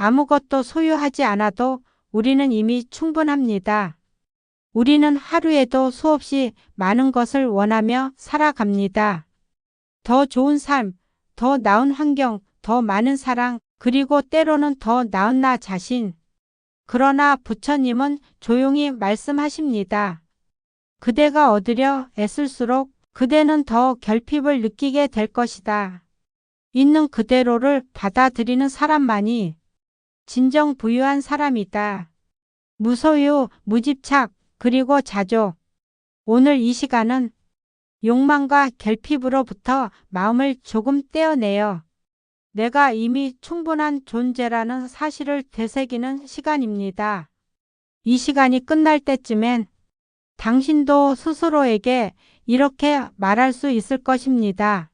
아무것도 소유하지 않아도 우리는 이미 충분합니다. 우리는 하루에도 수없이 많은 것을 원하며 살아갑니다. 더 좋은 삶, 더 나은 환경, 더 많은 사랑, 그리고 때로는 더 나은 나 자신. 그러나 부처님은 조용히 말씀하십니다. 그대가 얻으려 애쓸수록 그대는 더 결핍을 느끼게 될 것이다. 있는 그대로를 받아들이는 사람만이 진정 부유한 사람이다. 무소유, 무집착, 그리고 자족. 오늘 이 시간은 욕망과 결핍으로부터 마음을 조금 떼어내어 내가 이미 충분한 존재라는 사실을 되새기는 시간입니다. 이 시간이 끝날 때쯤엔 당신도 스스로에게 이렇게 말할 수 있을 것입니다.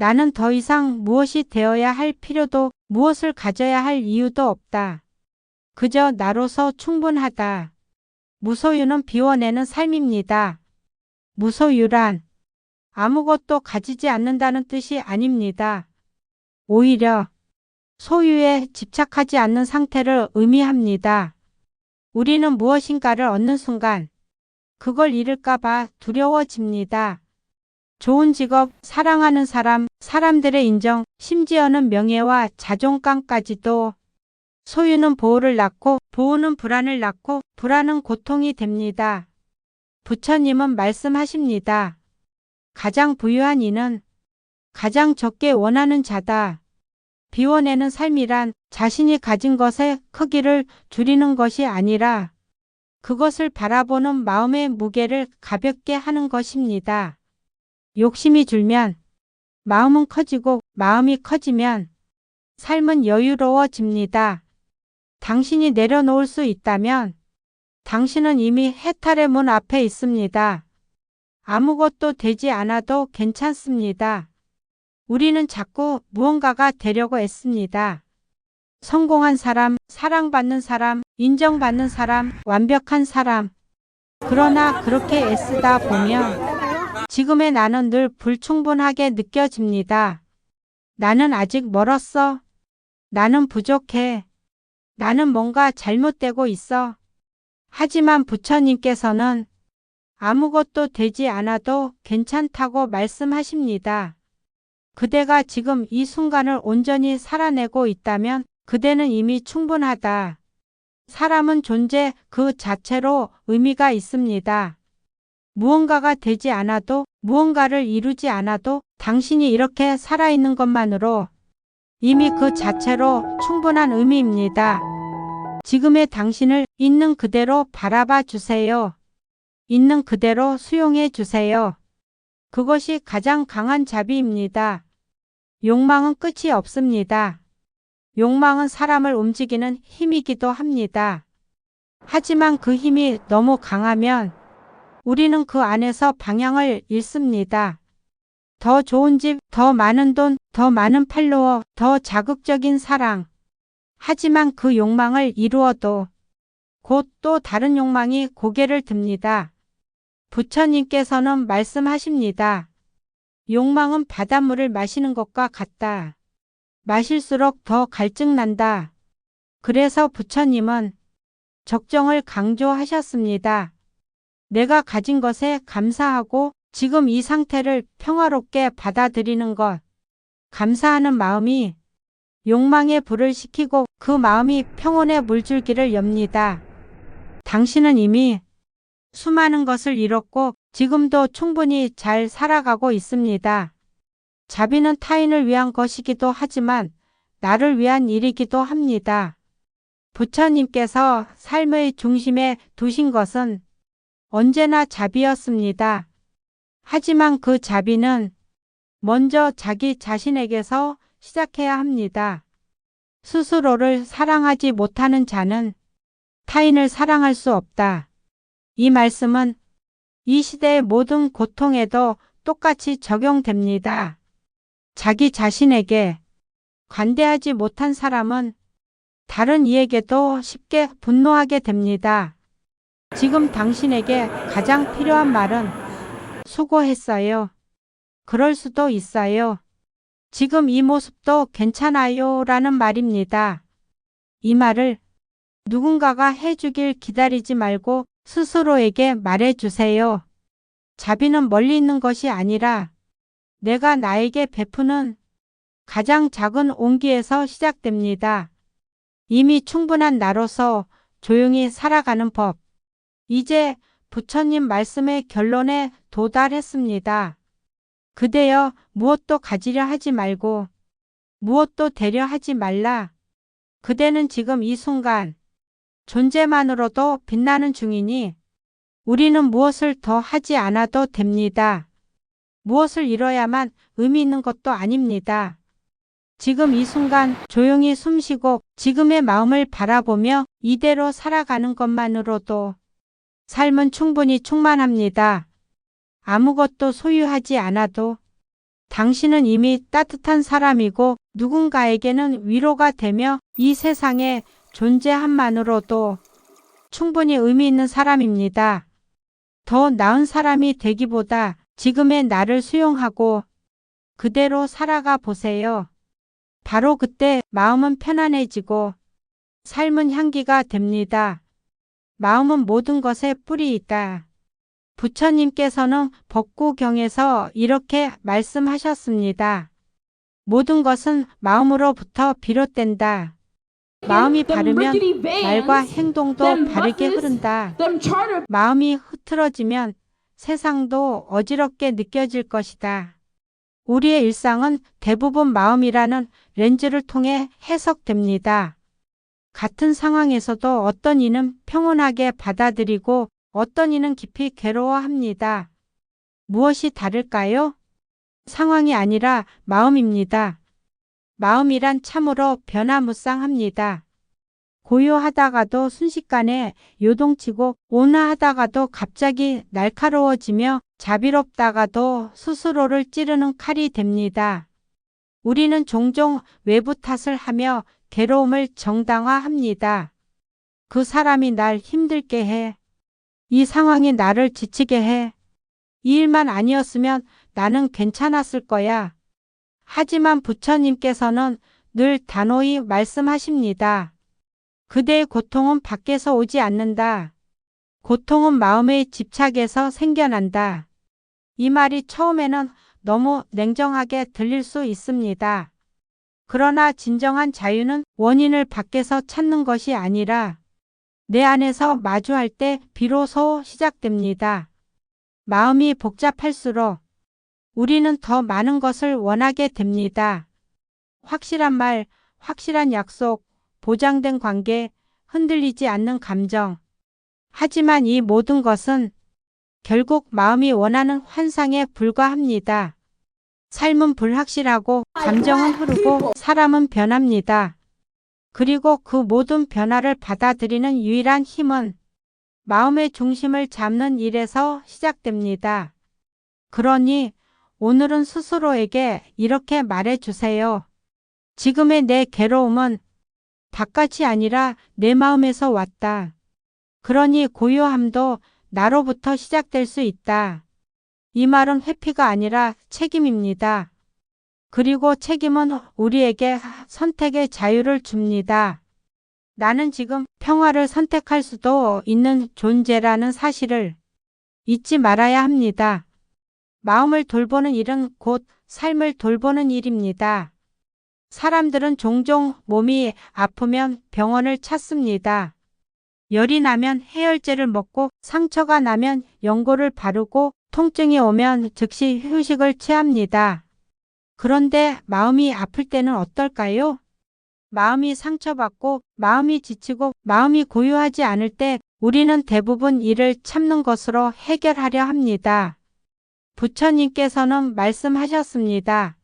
나는 더 이상 무엇이 되어야 할 필요도 무엇을 가져야 할 이유도 없다. 그저 나로서 충분하다. 무소유는 비워내는 삶입니다. 무소유란 아무것도 가지지 않는다는 뜻이 아닙니다. 오히려 소유에 집착하지 않는 상태를 의미합니다. 우리는 무엇인가를 얻는 순간 그걸 잃을까봐 두려워집니다. 좋은 직업, 사랑하는 사람, 사람들의 인정, 심지어는 명예와 자존감까지도 소유는 보호를 낳고 보호는 불안을 낳고 불안은 고통이 됩니다. 부처님은 말씀하십니다. 가장 부유한 이는 가장 적게 원하는 자다. 비워내는 삶이란 자신이 가진 것의 크기를 줄이는 것이 아니라 그것을 바라보는 마음의 무게를 가볍게 하는 것입니다. 욕심이 줄면 마음은 커지고 마음이 커지면 삶은 여유로워집니다. 당신이 내려놓을 수 있다면 당신은 이미 해탈의 문 앞에 있습니다. 아무것도 되지 않아도 괜찮습니다. 우리는 자꾸 무언가가 되려고 애씁니다. 성공한 사람, 사랑받는 사람, 인정받는 사람, 완벽한 사람. 그러나 그렇게 애쓰다 보면 지금의 나는 늘 불충분하게 느껴집니다. 나는 아직 멀었어. 나는 부족해. 나는 뭔가 잘못되고 있어. 하지만 부처님께서는 아무것도 되지 않아도 괜찮다고 말씀하십니다. 그대가 지금 이 순간을 온전히 살아내고 있다면 그대는 이미 충분하다. 사람은 존재 그 자체로 의미가 있습니다. 무언가가 되지 않아도 무언가를 이루지 않아도 당신이 이렇게 살아있는 것만으로 이미 그 자체로 충분한 의미입니다. 지금의 당신을 있는 그대로 바라봐 주세요. 있는 그대로 수용해 주세요. 그것이 가장 강한 자비입니다. 욕망은 끝이 없습니다. 욕망은 사람을 움직이는 힘이기도 합니다. 하지만 그 힘이 너무 강하면 우리는 그 안에서 방향을 잃습니다. 더 좋은 집, 더 많은 돈, 더 많은 팔로워, 더 자극적인 사랑. 하지만 그 욕망을 이루어도 곧 또 다른 욕망이 고개를 듭니다. 부처님께서는 말씀하십니다. 욕망은 바닷물을 마시는 것과 같다. 마실수록 더 갈증난다. 그래서 부처님은 적정을 강조하셨습니다. 내가 가진 것에 감사하고 지금 이 상태를 평화롭게 받아들이는 것. 감사하는 마음이 욕망의 불을 식히고 그 마음이 평온의 물줄기를 엽니다. 당신은 이미 수많은 것을 잃었고 지금도 충분히 잘 살아가고 있습니다. 자비는 타인을 위한 것이기도 하지만 나를 위한 일이기도 합니다. 부처님께서 삶의 중심에 두신 것은 언제나 자비였습니다. 하지만 그 자비는 먼저 자기 자신에게서 시작해야 합니다. 스스로를 사랑하지 못하는 자는 타인을 사랑할 수 없다. 이 말씀은 이 시대의 모든 고통에도 똑같이 적용됩니다. 자기 자신에게 관대하지 못한 사람은 다른 이에게도 쉽게 분노하게 됩니다. 지금 당신에게 가장 필요한 말은 수고했어요. 그럴 수도 있어요. 지금 이 모습도 괜찮아요 라는 말입니다. 이 말을 누군가가 해주길 기다리지 말고 스스로에게 말해주세요. 자비는 멀리 있는 것이 아니라 내가 나에게 베푸는 가장 작은 온기에서 시작됩니다. 이미 충분한 나로서 조용히 살아가는 법. 이제 부처님 말씀의 결론에 도달했습니다. 그대여 무엇도 가지려 하지 말고 무엇도 되려 하지 말라. 그대는 지금 이 순간 존재만으로도 빛나는 중이니 우리는 무엇을 더 하지 않아도 됩니다. 무엇을 이뤄야만 의미 있는 것도 아닙니다. 지금 이 순간 조용히 숨쉬고 지금의 마음을 바라보며 이대로 살아가는 것만으로도 삶은 충분히 충만합니다. 아무것도 소유하지 않아도 당신은 이미 따뜻한 사람이고 누군가에게는 위로가 되며 이 세상에 존재함만으로도 충분히 의미 있는 사람입니다. 더 나은 사람이 되기보다 지금의 나를 수용하고 그대로 살아가 보세요. 바로 그때 마음은 편안해지고 삶은 향기가 됩니다. 마음은 모든 것에 뿌리 있다. 부처님께서는 법구경에서 이렇게 말씀하셨습니다. 모든 것은 마음으로부터 비롯된다. 마음이 바르면 말과 행동도 바르게 흐른다. 마음이 흐트러지면 세상도 어지럽게 느껴질 것이다. 우리의 일상은 대부분 마음이라는 렌즈를 통해 해석됩니다. 같은 상황에서도 어떤 이는 평온하게 받아들이고 어떤 이는 깊이 괴로워합니다. 무엇이 다를까요? 상황이 아니라 마음입니다. 마음이란 참으로 변화무쌍합니다. 고요하다가도 순식간에 요동치고 온화하다가도 갑자기 날카로워지며 자비롭다가도 스스로를 찌르는 칼이 됩니다. 우리는 종종 외부 탓을 하며 괴로움을 정당화합니다. 그 사람이 날 힘들게 해. 이 상황이 나를 지치게 해. 이 일만 아니었으면 나는 괜찮았을 거야. 하지만 부처님께서는 늘 단호히 말씀하십니다. 그대의 고통은 밖에서 오지 않는다. 고통은 마음의 집착에서 생겨난다. 이 말이 처음에는 너무 냉정하게 들릴 수 있습니다. 그러나 진정한 자유는 원인을 밖에서 찾는 것이 아니라 내 안에서 마주할 때 비로소 시작됩니다. 마음이 복잡할수록 우리는 더 많은 것을 원하게 됩니다. 확실한 말, 확실한 약속, 보장된 관계, 흔들리지 않는 감정. 하지만 이 모든 것은 결국 마음이 원하는 환상에 불과합니다. 삶은 불확실하고 감정은 흐르고 사람은 변합니다. 그리고 그 모든 변화를 받아들이는 유일한 힘은 마음의 중심을 잡는 일에서 시작됩니다. 그러니 오늘은 스스로에게 이렇게 말해 주세요. 지금의 내 괴로움은 바깥이 아니라 내 마음에서 왔다. 그러니 고요함도 나로부터 시작될 수 있다. 이 말은 회피가 아니라 책임입니다. 그리고 책임은 우리에게 선택의 자유를 줍니다. 나는 지금 평화를 선택할 수도 있는 존재라는 사실을 잊지 말아야 합니다. 마음을 돌보는 일은 곧 삶을 돌보는 일입니다. 사람들은 종종 몸이 아프면 병원을 찾습니다. 열이 나면 해열제를 먹고 상처가 나면 연고를 바르고 통증이 오면 즉시 휴식을 취합니다. 그런데 마음이 아플 때는 어떨까요? 마음이 상처받고 마음이 지치고 마음이 고요하지 않을 때 우리는 대부분 이를 참는 것으로 해결하려 합니다. 부처님께서는 말씀하셨습니다.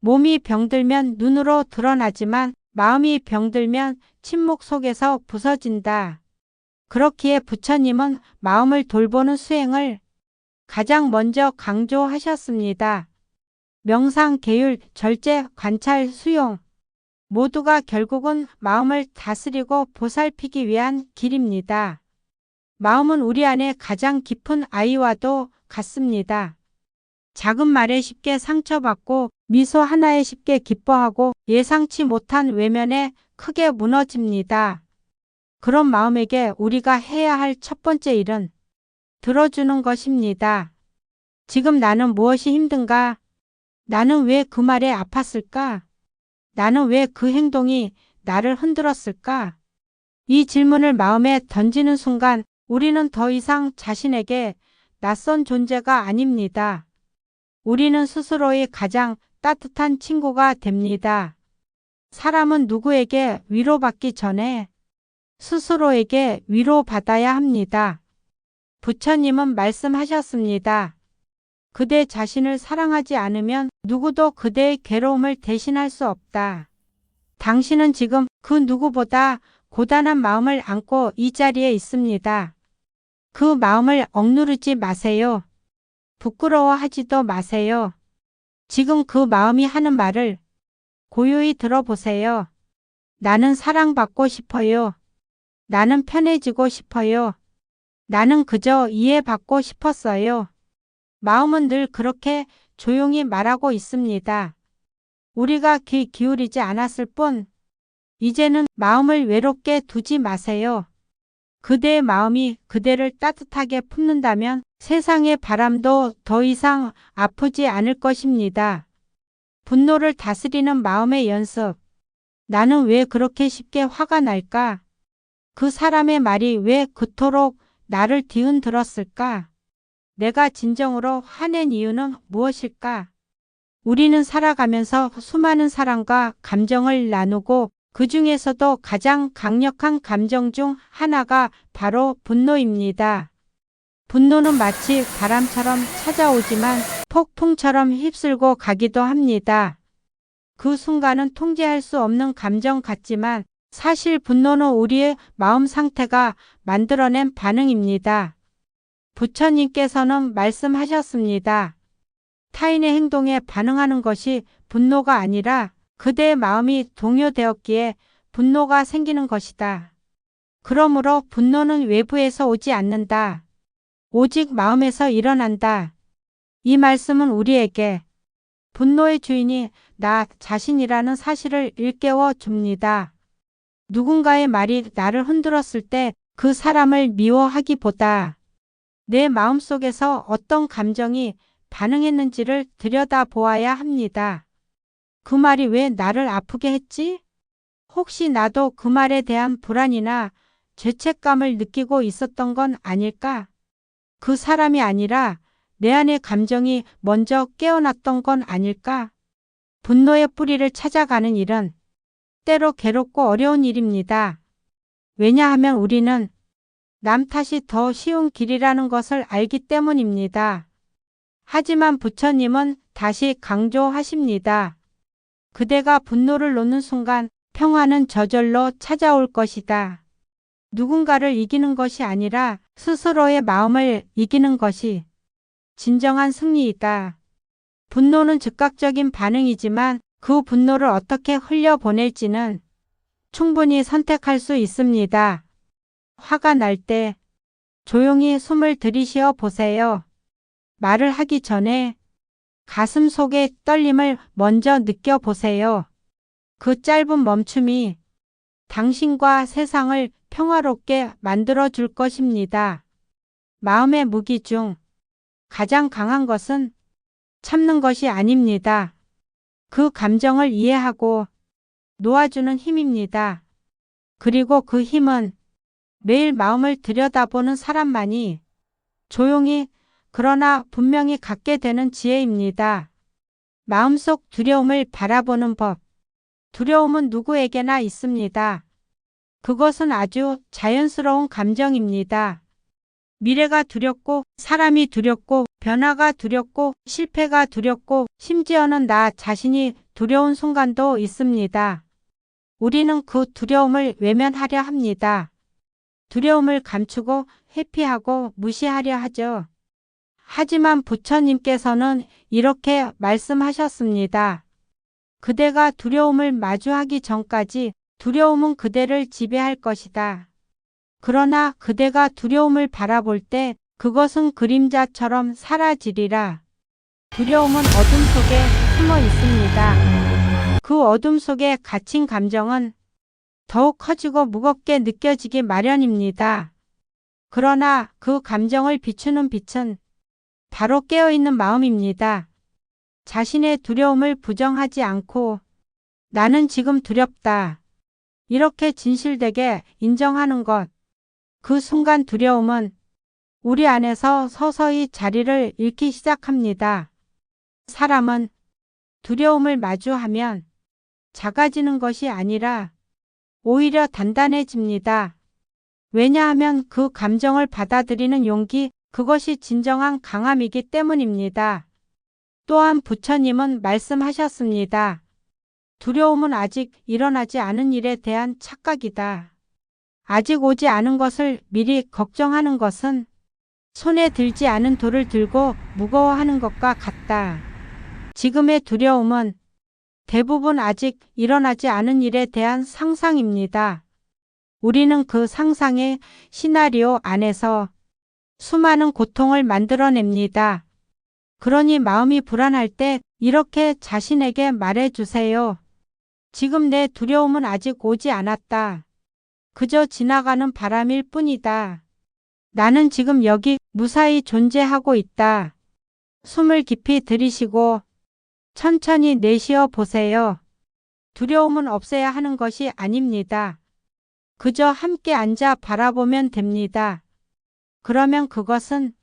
몸이 병들면 눈으로 드러나지만 마음이 병들면 침묵 속에서 부서진다. 그렇기에 부처님은 마음을 돌보는 수행을 가장 먼저 강조하셨습니다. 명상, 계율, 절제, 관찰, 수용 모두가 결국은 마음을 다스리고 보살피기 위한 길입니다. 마음은 우리 안에 가장 깊은 아이와도 같습니다. 작은 말에 쉽게 상처받고 미소 하나에 쉽게 기뻐하고 예상치 못한 외면에 크게 무너집니다. 그런 마음에게 우리가 해야 할 첫 번째 일은 들어주는 것입니다. 지금 나는 무엇이 힘든가? 나는 왜 그 말에 아팠을까? 나는 왜 그 행동이 나를 흔들었을까? 이 질문을 마음에 던지는 순간 우리는 더 이상 자신에게 낯선 존재가 아닙니다. 우리는 스스로의 가장 따뜻한 친구가 됩니다. 사람은 누구에게 위로받기 전에 스스로에게 위로받아야 합니다. 부처님은 말씀하셨습니다. 그대 자신을 사랑하지 않으면 누구도 그대의 괴로움을 대신할 수 없다. 당신은 지금 그 누구보다 고단한 마음을 안고 이 자리에 있습니다. 그 마음을 억누르지 마세요. 부끄러워하지도 마세요. 지금 그 마음이 하는 말을 고요히 들어보세요. 나는 사랑받고 싶어요. 나는 편해지고 싶어요. 나는 그저 이해받고 싶었어요. 마음은 늘 그렇게 조용히 말하고 있습니다. 우리가 귀 기울이지 않았을 뿐, 이제는 마음을 외롭게 두지 마세요. 그대의 마음이 그대를 따뜻하게 품는다면 세상의 바람도 더 이상 아프지 않을 것입니다. 분노를 다스리는 마음의 연습. 나는 왜 그렇게 쉽게 화가 날까? 그 사람의 말이 왜 그토록 나를 뒤흔들었을까? 내가 진정으로 화낸 이유는 무엇일까? 우리는 살아가면서 수많은 사람과 감정을 나누고 그 중에서도 가장 강력한 감정 중 하나가 바로 분노입니다. 분노는 마치 바람처럼 찾아오지만 폭풍처럼 휩쓸고 가기도 합니다. 그 순간은 통제할 수 없는 감정 같지만 사실 분노는 우리의 마음 상태가 만들어낸 반응입니다. 부처님께서는 말씀하셨습니다. 타인의 행동에 반응하는 것이 분노가 아니라 그대의 마음이 동요되었기에 분노가 생기는 것이다. 그러므로 분노는 외부에서 오지 않는다. 오직 마음에서 일어난다. 이 말씀은 우리에게 분노의 주인이 나 자신이라는 사실을 일깨워 줍니다. 누군가의 말이 나를 흔들었을 때 그 사람을 미워하기보다 내 마음속에서 어떤 감정이 반응했는지를 들여다보아야 합니다. 그 말이 왜 나를 아프게 했지? 혹시 나도 그 말에 대한 불안이나 죄책감을 느끼고 있었던 건 아닐까? 그 사람이 아니라 내 안의 감정이 먼저 깨어났던 건 아닐까? 분노의 뿌리를 찾아가는 일은 때로 괴롭고 어려운 일입니다. 왜냐하면 우리는 남 탓이 더 쉬운 길이라는 것을 알기 때문입니다. 하지만 부처님은 다시 강조하십니다. 그대가 분노를 놓는 순간 평화는 저절로 찾아올 것이다. 누군가를 이기는 것이 아니라 스스로의 마음을 이기는 것이 진정한 승리이다. 분노는 즉각적인 반응이지만 그 분노를 어떻게 흘려보낼지는 충분히 선택할 수 있습니다. 화가 날 때 조용히 숨을 들이쉬어 보세요. 말을 하기 전에 가슴 속의 떨림을 먼저 느껴보세요. 그 짧은 멈춤이 당신과 세상을 평화롭게 만들어 줄 것입니다. 마음의 무기 중 가장 강한 것은 참는 것이 아닙니다. 그 감정을 이해하고 놓아주는 힘입니다. 그리고 그 힘은 매일 마음을 들여다보는 사람만이 조용히 그러나 분명히 갖게 되는 지혜입니다. 마음속 두려움을 바라보는 법. 두려움은 누구에게나 있습니다. 그것은 아주 자연스러운 감정입니다. 미래가 두렵고 사람이 두렵고 변화가 두렵고 실패가 두렵고 심지어는 나 자신이 두려운 순간도 있습니다. 우리는 그 두려움을 외면하려 합니다. 두려움을 감추고 회피하고 무시하려 하죠. 하지만 부처님께서는 이렇게 말씀하셨습니다. 그대가 두려움을 마주하기 전까지 두려움은 그대를 지배할 것이다. 그러나 그대가 두려움을 바라볼 때 그것은 그림자처럼 사라지리라. 두려움은 어둠 속에 숨어 있습니다. 그 어둠 속에 갇힌 감정은 더욱 커지고 무겁게 느껴지기 마련입니다. 그러나 그 감정을 비추는 빛은 바로 깨어있는 마음입니다. 자신의 두려움을 부정하지 않고 나는 지금 두렵다. 이렇게 진실되게 인정하는 것. 그 순간 두려움은 우리 안에서 서서히 자리를 잃기 시작합니다. 사람은 두려움을 마주하면 작아지는 것이 아니라 오히려 단단해집니다. 왜냐하면 그 감정을 받아들이는 용기, 그것이 진정한 강함이기 때문입니다. 또한 부처님은 말씀하셨습니다. 두려움은 아직 일어나지 않은 일에 대한 착각이다. 아직 오지 않은 것을 미리 걱정하는 것은 손에 들지 않은 돌을 들고 무거워하는 것과 같다. 지금의 두려움은 대부분 아직 일어나지 않은 일에 대한 상상입니다. 우리는 그 상상의 시나리오 안에서 수많은 고통을 만들어냅니다. 그러니 마음이 불안할 때 이렇게 자신에게 말해주세요. 지금 내 두려움은 아직 오지 않았다. 그저 지나가는 바람일 뿐이다. 나는 지금 여기 무사히 존재하고 있다. 숨을 깊이 들이쉬고 천천히 내쉬어 보세요. 두려움은 없애야 하는 것이 아닙니다. 그저 함께 앉아 바라보면 됩니다. 그러면 그것은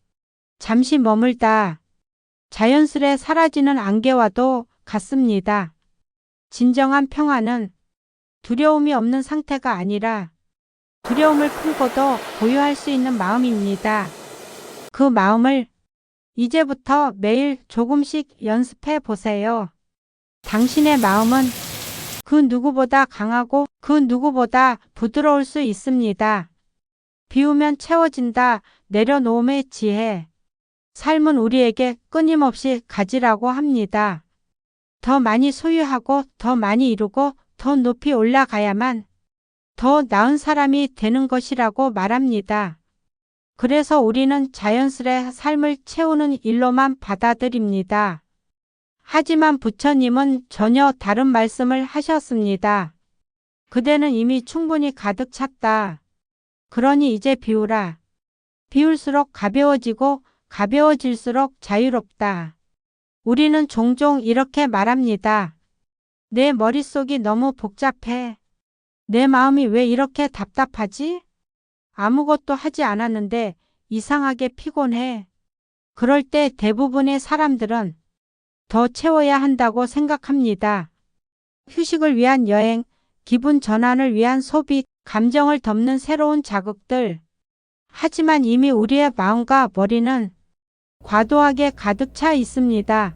잠시 머물다 자연스레 사라지는 안개와도 같습니다. 진정한 평화는 두려움이 없는 상태가 아니라 두려움을 품고도 보유할 수 있는 마음입니다. 그 마음을 이제부터 매일 조금씩 연습해 보세요. 당신의 마음은 그 누구보다 강하고 그 누구보다 부드러울 수 있습니다. 비우면 채워진다. 내려놓음의 지혜. 삶은 우리에게 끊임없이 가지라고 합니다. 더 많이 소유하고 더 많이 이루고 더 높이 올라가야만 더 나은 사람이 되는 것이라고 말합니다. 그래서 우리는 자연스레 삶을 채우는 일로만 받아들입니다. 하지만 부처님은 전혀 다른 말씀을 하셨습니다. 그대는 이미 충분히 가득 찼다. 그러니 이제 비우라. 비울수록 가벼워지고 가벼워질수록 자유롭다. 우리는 종종 이렇게 말합니다. 내 머릿속이 너무 복잡해. 내 마음이 왜 이렇게 답답하지? 아무것도 하지 않았는데 이상하게 피곤해. 그럴 때 대부분의 사람들은 더 채워야 한다고 생각합니다. 휴식을 위한 여행, 기분 전환을 위한 소비, 감정을 덮는 새로운 자극들. 하지만 이미 우리의 마음과 머리는 과도하게 가득 차 있습니다.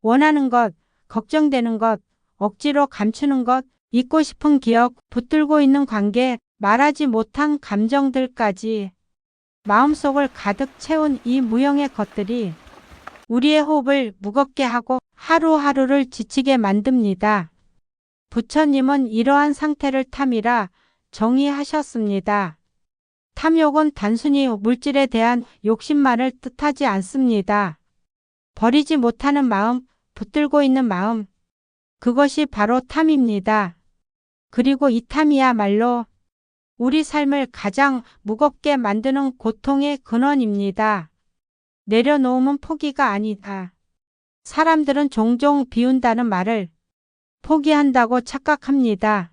원하는 것, 걱정되는 것, 억지로 감추는 것, 잊고 싶은 기억, 붙들고 있는 관계, 말하지 못한 감정들까지 마음속을 가득 채운 이 무형의 것들이 우리의 호흡을 무겁게 하고 하루하루를 지치게 만듭니다. 부처님은 이러한 상태를 탐이라 정의하셨습니다. 탐욕은 단순히 물질에 대한 욕심만을 뜻하지 않습니다. 버리지 못하는 마음, 붙들고 있는 마음, 그것이 바로 탐입니다. 그리고 이 탐이야말로 우리 삶을 가장 무겁게 만드는 고통의 근원입니다. 내려놓음은 포기가 아니다. 사람들은 종종 비운다는 말을 포기한다고 착각합니다.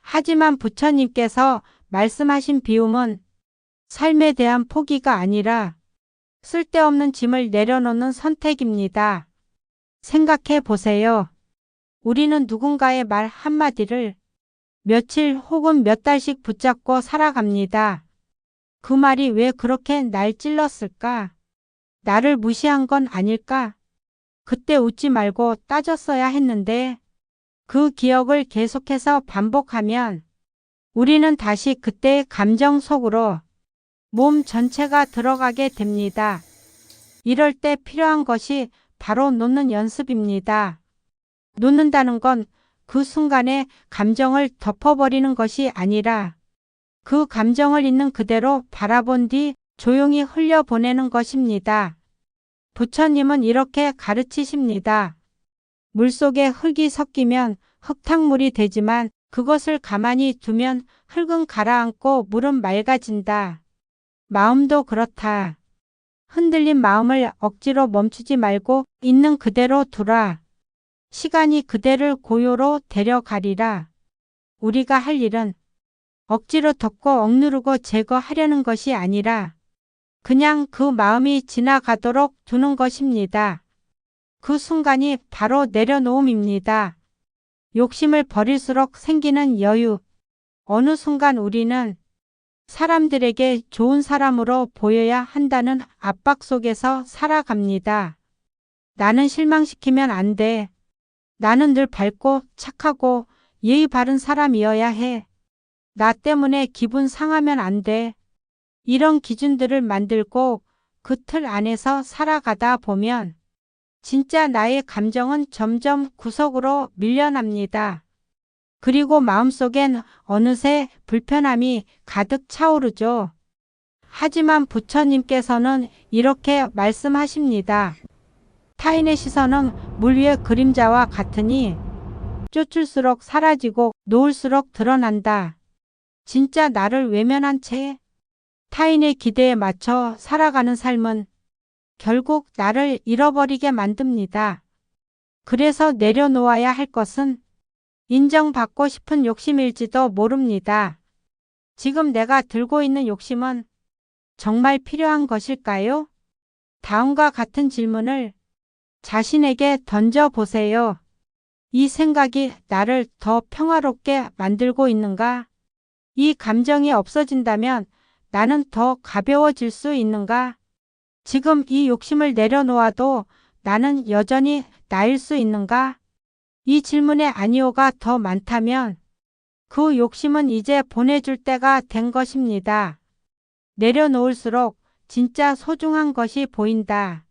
하지만 부처님께서 말씀하신 비움은 삶에 대한 포기가 아니라 쓸데없는 짐을 내려놓는 선택입니다. 생각해 보세요. 우리는 누군가의 말 한마디를 며칠 혹은 몇 달씩 붙잡고 살아갑니다. 그 말이 왜 그렇게 날 찔렀을까? 나를 무시한 건 아닐까? 그때 웃지 말고 따졌어야 했는데 그 기억을 계속해서 반복하면 우리는 다시 그때의 감정 속으로 몸 전체가 들어가게 됩니다. 이럴 때 필요한 것이 바로 놓는 연습입니다. 놓는다는 건 그 순간의 감정을 덮어버리는 것이 아니라 그 감정을 있는 그대로 바라본 뒤 조용히 흘려보내는 것입니다. 부처님은 이렇게 가르치십니다. 물속에 흙이 섞이면 흙탕물이 되지만 그것을 가만히 두면 흙은 가라앉고 물은 맑아진다. 마음도 그렇다. 흔들린 마음을 억지로 멈추지 말고 있는 그대로 두라. 시간이 그대를 고요로 데려가리라. 우리가 할 일은 억지로 덮고 억누르고 제거하려는 것이 아니라 그냥 그 마음이 지나가도록 두는 것입니다. 그 순간이 바로 내려놓음입니다. 욕심을 버릴수록 생기는 여유. 어느 순간 우리는 사람들에게 좋은 사람으로 보여야 한다는 압박 속에서 살아갑니다. 나는 실망시키면 안 돼. 나는 늘 밝고 착하고 예의 바른 사람이어야 해. 나 때문에 기분 상하면 안 돼. 이런 기준들을 만들고 그 틀 안에서 살아가다 보면 진짜 나의 감정은 점점 구석으로 밀려납니다. 그리고 마음속엔 어느새 불편함이 가득 차오르죠. 하지만 부처님께서는 이렇게 말씀하십니다. 타인의 시선은 물 위의 그림자와 같으니 쫓을수록 사라지고 놓을수록 드러난다. 진짜 나를 외면한 채 타인의 기대에 맞춰 살아가는 삶은 결국 나를 잃어버리게 만듭니다. 그래서 내려놓아야 할 것은 인정받고 싶은 욕심일지도 모릅니다. 지금 내가 들고 있는 욕심은 정말 필요한 것일까요? 다음과 같은 질문을 자신에게 던져보세요. 이 생각이 나를 더 평화롭게 만들고 있는가? 이 감정이 없어진다면 나는 더 가벼워질 수 있는가? 지금 이 욕심을 내려놓아도 나는 여전히 나일 수 있는가? 이 질문에 아니오가 더 많다면 그 욕심은 이제 보내줄 때가 된 것입니다. 내려놓을수록 진짜 소중한 것이 보인다.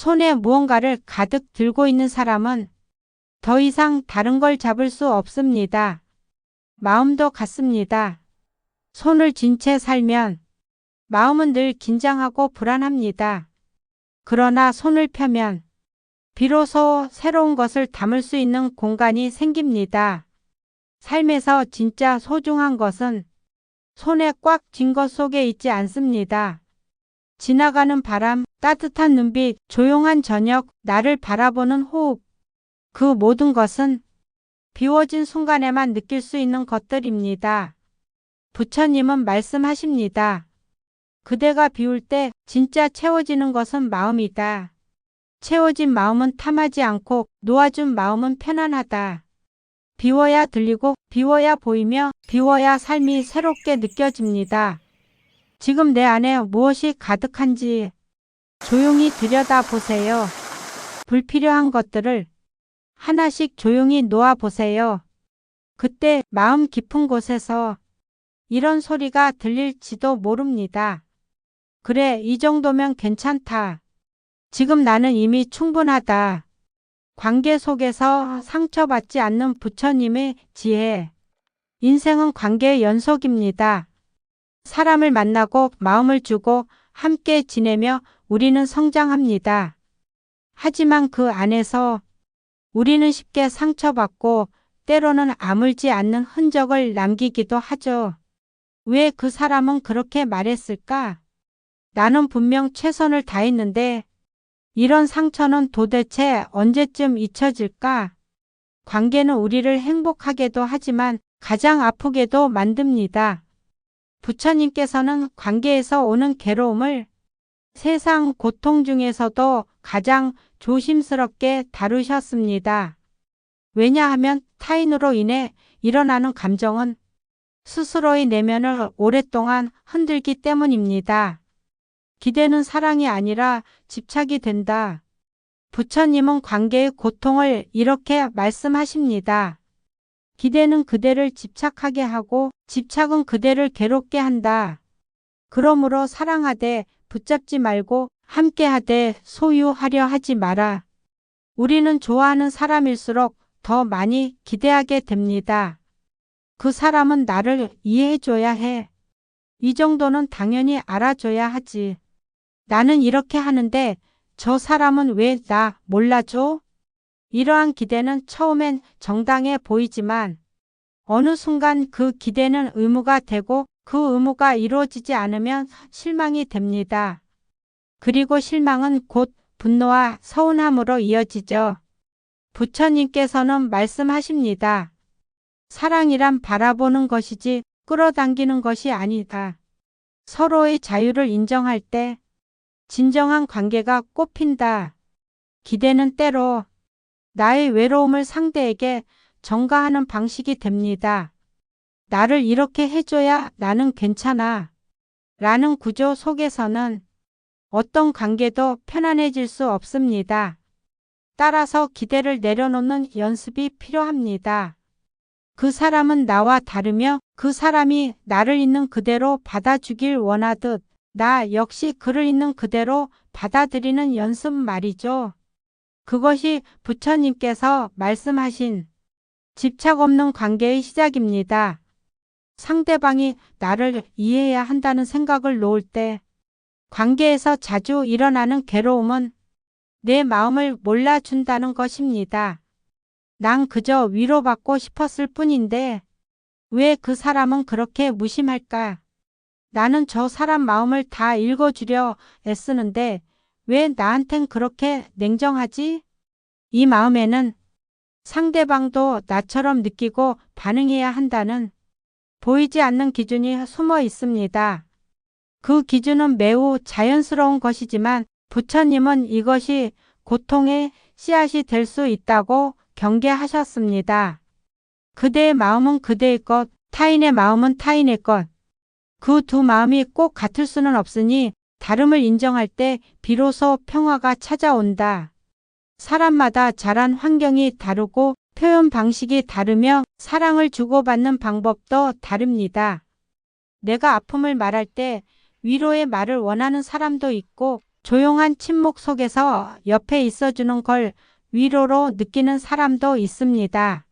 손에 무언가를 가득 들고 있는 사람은 더 이상 다른 걸 잡을 수 없습니다. 마음도 같습니다. 손을 쥔채 살면 마음은 늘 긴장하고 불안합니다. 그러나 손을 펴면 비로소 새로운 것을 담을 수 있는 공간이 생깁니다. 삶에서 진짜 소중한 것은 손에 꽉 쥔 것 속에 있지 않습니다. 지나가는 바람, 따뜻한 눈빛, 조용한 저녁, 나를 바라보는 호흡. 그 모든 것은 비워진 순간에만 느낄 수 있는 것들입니다. 부처님은 말씀하십니다. 그대가 비울 때 진짜 채워지는 것은 마음이다. 채워진 마음은 탐하지 않고 놓아준 마음은 편안하다. 비워야 들리고 비워야 보이며 비워야 삶이 새롭게 느껴집니다. 지금 내 안에 무엇이 가득한지 조용히 들여다 보세요. 불필요한 것들을 하나씩 조용히 놓아 보세요. 그때 마음 깊은 곳에서 이런 소리가 들릴지도 모릅니다. 그래, 이 정도면 괜찮다. 지금 나는 이미 충분하다. 관계 속에서 상처받지 않는 부처님의 지혜. 인생은 관계의 연속입니다. 사람을 만나고 마음을 주고 함께 지내며 우리는 성장합니다. 하지만 그 안에서 우리는 쉽게 상처받고 때로는 아물지 않는 흔적을 남기기도 하죠. 왜 그 사람은 그렇게 말했을까? 나는 분명 최선을 다했는데 이런 상처는 도대체 언제쯤 잊혀질까? 관계는 우리를 행복하게도 하지만 가장 아프게도 만듭니다. 부처님께서는 관계에서 오는 괴로움을 세상 고통 중에서도 가장 조심스럽게 다루셨습니다. 왜냐하면 타인으로 인해 일어나는 감정은 스스로의 내면을 오랫동안 흔들기 때문입니다. 기대는 사랑이 아니라 집착이 된다. 부처님은 관계의 고통을 이렇게 말씀하십니다. 기대는 그대를 집착하게 하고 집착은 그대를 괴롭게 한다. 그러므로 사랑하되 붙잡지 말고 함께하되 소유하려 하지 마라. 우리는 좋아하는 사람일수록 더 많이 기대하게 됩니다. 그 사람은 나를 이해해줘야 해. 이 정도는 당연히 알아줘야 하지. 나는 이렇게 하는데 저 사람은 왜 나 몰라줘? 이러한 기대는 처음엔 정당해 보이지만 어느 순간 그 기대는 의무가 되고 그 의무가 이루어지지 않으면 실망이 됩니다. 그리고 실망은 곧 분노와 서운함으로 이어지죠. 부처님께서는 말씀하십니다. 사랑이란 바라보는 것이지 끌어당기는 것이 아니다. 서로의 자유를 인정할 때 진정한 관계가 꽃핀다. 기대는 때로 나의 외로움을 상대에게 전가하는 방식이 됩니다. 나를 이렇게 해줘야 나는 괜찮아. 라는 구조 속에서는 어떤 관계도 편안해질 수 없습니다. 따라서 기대를 내려놓는 연습이 필요합니다. 그 사람은 나와 다르며 그 사람이 나를 있는 그대로 받아주길 원하듯 나 역시 그를 있는 그대로 받아들이는 연습 말이죠. 그것이 부처님께서 말씀하신 집착 없는 관계의 시작입니다. 상대방이 나를 이해해야 한다는 생각을 놓을 때 관계에서 자주 일어나는 괴로움은 내 마음을 몰라준다는 것입니다. 난 그저 위로받고 싶었을 뿐인데 왜 그 사람은 그렇게 무심할까? 나는 저 사람 마음을 다 읽어주려 애쓰는데 왜 나한텐 그렇게 냉정하지? 이 마음에는 상대방도 나처럼 느끼고 반응해야 한다는 보이지 않는 기준이 숨어 있습니다. 그 기준은 매우 자연스러운 것이지만 부처님은 이것이 고통의 씨앗이 될 수 있다고 경계하셨습니다. 그대의 마음은 그대의 것, 타인의 마음은 타인의 것. 그 두 마음이 꼭 같을 수는 없으니 다름을 인정할 때 비로소 평화가 찾아온다. 사람마다 자란 환경이 다르고 표현 방식이 다르며 사랑을 주고받는 방법도 다릅니다. 내가 아픔을 말할 때 위로의 말을 원하는 사람도 있고 조용한 침묵 속에서 옆에 있어주는 걸 위로로 느끼는 사람도 있습니다.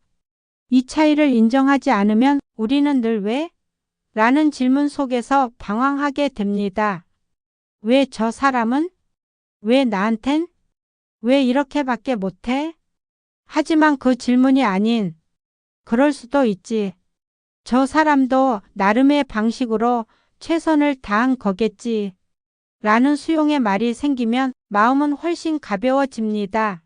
이 차이를 인정하지 않으면 우리는 늘 왜? 라는 질문 속에서 방황하게 됩니다. 왜 저 사람은? 왜 나한텐? 왜 이렇게밖에 못해? 하지만 그 질문이 아닌 그럴 수도 있지. 저 사람도 나름의 방식으로 최선을 다한 거겠지. 라는 수용의 말이 생기면 마음은 훨씬 가벼워집니다.